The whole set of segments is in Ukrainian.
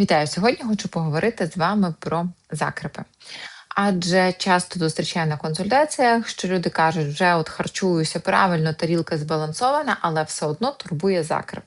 Вітаю! Сьогодні хочу поговорити з вами про закрепи. Адже часто зустрічаю на консультаціях, що люди кажуть, вже от харчуюся правильно, тарілка збалансована, але все одно турбує закреп.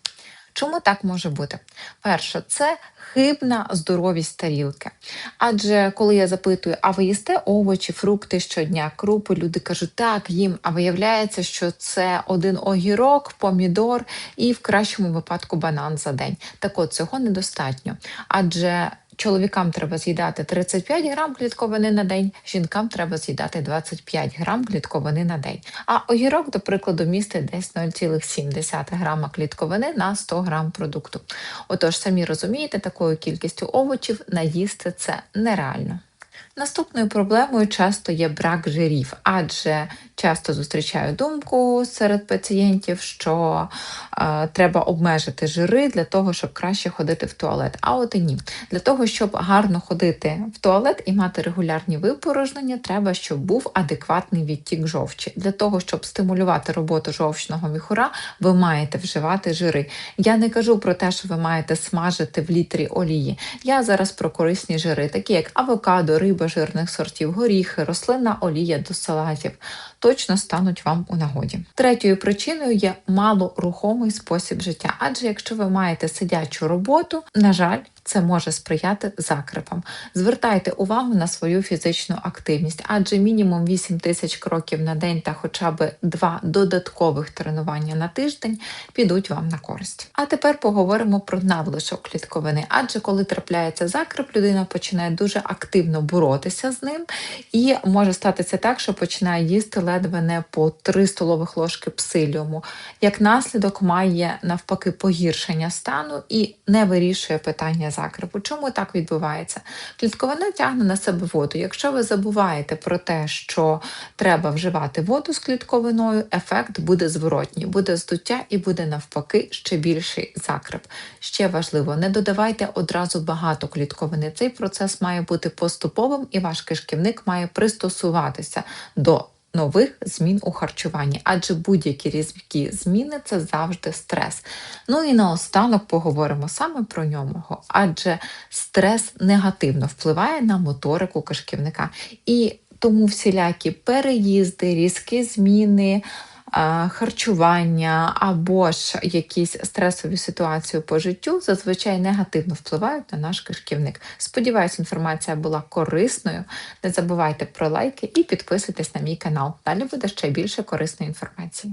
Чому так може бути? Перше, це хибна здоровість тарілки. Адже коли я запитую, а ви їсте овочі, фрукти щодня, крупи, люди кажуть, так, їм, а виявляється, що це один огірок, помідор і в кращому випадку банан за день. Так от цього недостатньо. Адже Чоловікам треба з'їдати 35 грам клітковини на день, жінкам треба з'їдати 25 грам клітковини на день. А огірок, до прикладу, містить десь 0,7 грама клітковини на 100 грам продукту. Отож, самі розумієте, такою кількістю овочів наїсти це нереально. Наступною проблемою часто є брак жирів, адже часто зустрічаю думку серед пацієнтів, що е, треба обмежити жири для того, щоб краще ходити в туалет. А от і ні. Для того, щоб гарно ходити в туалет і мати регулярні випорожнення, треба, щоб був адекватний відтік жовчі. Для того, щоб стимулювати роботу жовчного міхура, ви маєте вживати жири. Я не кажу про те, що ви маєте смажити в літрі олії. Я зараз про корисні жири, такі як авокадо, риба жирних сортів, горіхи, рослинна олія до салатів точно стануть вам у нагоді. Третьою причиною є малорухомий спосіб життя, адже якщо ви маєте сидячу роботу, на жаль, це може сприяти закрепам. Звертайте увагу на свою фізичну активність, адже мінімум 8 тисяч кроків на день та хоча б два додаткових тренування на тиждень підуть вам на користь. А тепер поговоримо про надлишок клітковини, адже коли трапляється закреп, людина починає дуже активно боротися з ним, і може статися так, що починає їсти ледве не по 3 столових ложки псиліуму. Як наслідок має навпаки погіршення стану і не вирішує питання закрепу. Чому так відбувається? Клітковина тягне на себе воду. Якщо ви забуваєте про те, що треба вживати воду з клітковиною, ефект буде зворотній, буде здуття і буде навпаки ще більший закреп. Ще важливо, не додавайте одразу багато клітковини. Цей процес має бути поступовим, і ваш кишківник має пристосуватися до нових змін у харчуванні, адже будь-які різкі зміни це завжди стрес. Ну і наостанок поговоримо саме про нього, адже стрес негативно впливає на моторику кишківника. І тому всілякі переїзди, різкі зміни харчування або ж якісь стресові ситуації по життю зазвичай негативно впливають на наш кишківник. Сподіваюсь, інформація була корисною. Не забувайте про лайки і підписуйтесь на мій канал. Далі буде ще більше корисної інформації.